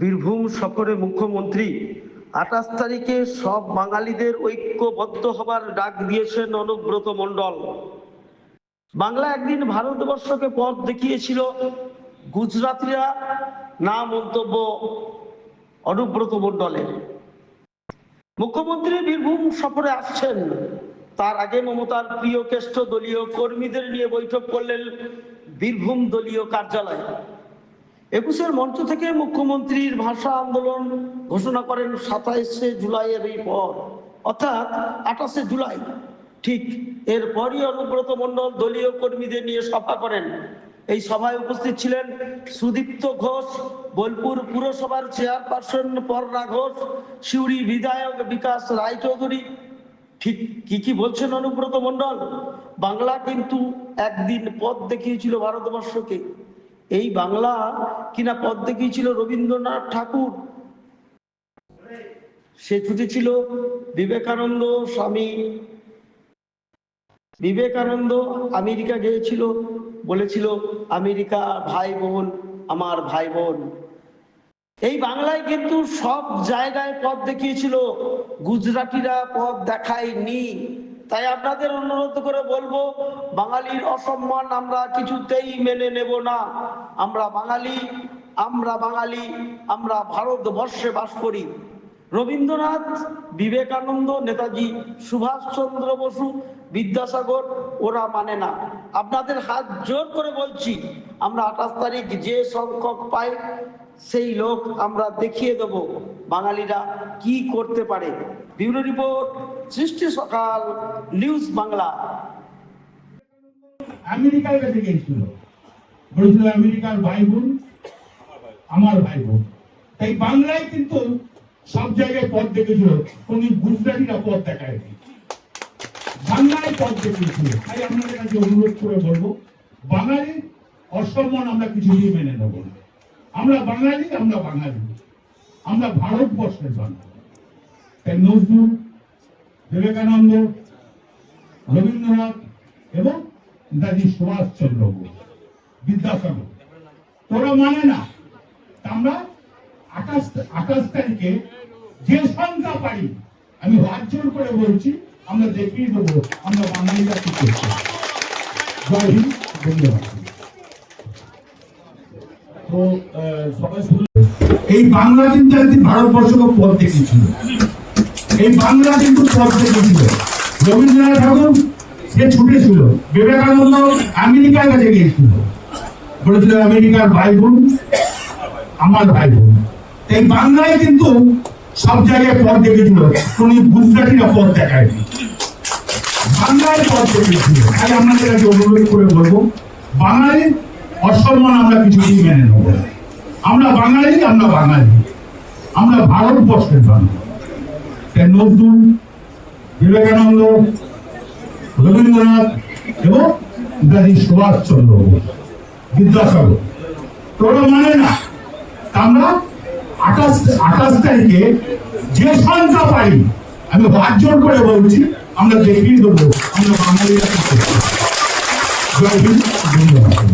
বীরভূম সফরে মুখ্যমন্ত্রী আঠাশ তারিখে সব বাঙালিদের ঐক্যবদ্ধ হবার ডাক দিয়েছেন অনুব্রত মণ্ডল। বাংলা একদিন ভারতবর্ষকে পথ দেখিয়েছিল গুজরাটিরা, না মন্তব্য অনুব্রত মণ্ডলের। মুখ্যমন্ত্রী বীরভূম সফরে আসছেন। তার আগে মমতার প্রিয় কেষ্ট দলীয় কর্মীদের নিয়ে বৈঠক করলেন বীরভূম দলীয় কার্যালয়ে। একুশের মঞ্চ থেকে মুখ্যমন্ত্রীর ভাষা আন্দোলন ঘোষণা করেন সাতাইশে জুলাইয়ের এই পর। অর্থাৎ আঠাশে জুলাই। ঠিক এরপরই অনুব্রত মণ্ডল দলীয় কর্মীদের নিয়ে সভা করেন। এই সভায় উপস্থিত ছিলেন সুদীপ্ত ঘোষ, বোলপুর পুরসভার চেয়ারপারসন পর্ণা ঘোষ, সিউড়ি বিধায়ক বিকাশ রায়চৌধুরী। ঠিক কি কি বলছেন অনুব্রত মণ্ডল? বাংলা কিন্তু একদিন পথ দেখিয়েছিল ভারতবর্ষকে। এই বাংলা কিনা পথ দেখিয়েছিল রবীন্দ্রনাথ ঠাকুর? সে ছুটেছিল বিবেকানন্দ স্বামী। বিবেকানন্দ আমেরিকা গিয়েছিল, বলেছিল, আমেরিকা ভাই বোন আমার ভাই বোন এই বাংলায় কিন্তু সব জায়গায় পথ দেখিয়েছিল। গুজরাটিরা পথ দেখায়নি। তাই আপনাদের অনুরোধ করে বলব, বাঙালির অসম্মান আমরা কিছুতেই মেনে নেব না। আমরা বাঙালি আমরা বাঙালি, আমরা ভারতবর্ষে বাস করি। রবীন্দ্রনাথ, বিবেকানন্দ, নেতাজি, সুভাষচন্দ্র বসু, বিদ্যাসাগর, ওরা মানে না। আপনাদের হাত জোর করে বলছি, আমরা আঠাশ তারিখ যে সংখ্যক পাই সেই লোক আমরা দেখিয়ে দেব বাঙালিরা কি করতে পারে। ব্যুরো রিপোর্ট, সৃষ্টি সকাল, নিউজ বাংলা। আমেরিকার কাছে গিয়েছিল। বলেছিল, আমেরিকার ভাই বোন আমার ভাই বোন তাই বাংলায় কিন্তু সব জায়গায় পথ দেখেছিল। কোন গুজরাটিরা পথ দেখায়নি। বাংলায় পথ দেখিয়েছিল। তাই আপনাদের কাছে অনুরোধ করে বলব বাঙালি অসম্মান আমরা কিছুতেই মেনে নেব না। আমরা বাঙালি আমরা বাঙালি। আমরা ভারতবর্ষের বাঙালি। নজরুল, বিবেকানন্দ, রবীন্দ্রনাথ এবং নেতাজি সুভাষচন্দ্র বোস, বিদ্যাসাগর। তোরা মানে না। আমরা আকাশ আকাশ তারিখে যে সংখ্যা পারি, আমি হাত করে বলছি, আমরা দেখিয়ে দেবো, আমরা বাঙালিরা কি করছি। জয় হিন্দ ধন্যবাদ এই বাংলা কিন্তু একদিন ভারতবর্ষকে পথ দেখিয়েছিল। এই বাংলা কিন্তু পথ দেখিয়েছিল। রবীন্দ্রনাথ ঠাকুর, সে ছুটেছিল। বিবেকানন্দ আমেরিকার কাছে গিয়েছিল। বলেছিল, আমেরিকার ভাই বোন আমার ভাই বোন এই বাংলায় কিন্তু সব জায়গায় পথ দেখেছিল কোন গুজরাটিরা পথ দেখায়নি। বাংলায় পথ দেখেছিল তাই আপনাদের কাছে অনুরোধ করে বলব, বাঙালি অসম্মান আমরা কিছুতেই মেনে নেব আমরা বাঙালি আমরা বাঙালি। আমরা ভারতবর্ষের বাঙালি। তাই নজরুল বিবেকানন্দ, রবীন্দ্রনাথ এবং নেতাজি সুভাষচন্দ্র বোস, বিদ্যাসাগর। তোরা মানে না আমরা আঠাশ আঠাশ তারিখে যে সংখ্যা পাই আমি জোর করে বলছি, আমরা দেখিয়ে দেবো। আমরা বাঙালিরা জয় হিন্দ ধন্যবাদ